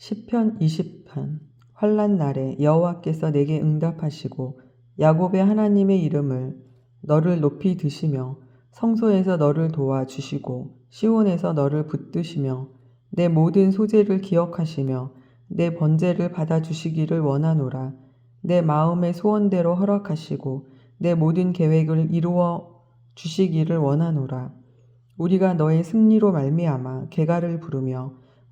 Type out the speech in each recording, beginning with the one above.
시편 20편. 환란 날에 여호와께서 내게 응답하시고 야곱의 하나님의 이름을 너를 높이 드시며 성소에서 너를 도와 주시고 시온에서 너를 붙드시며 내 모든 소재를 기억하시며 내 번제를 받아 주시기를 원하노라. 내 마음의 소원대로 허락하시고 내 모든 계획을 이루어 주시기를 원하노라. 우리가 너의 승리로 말미암아 개가를 부르며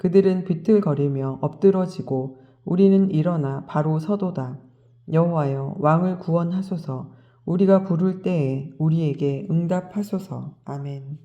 그들은 비틀거리며 엎드러지고 우리는 일어나 바로 서도다. 여호와여 왕을 구원하소서. 우리가 부를 때에 우리에게 응답하소서. 아멘.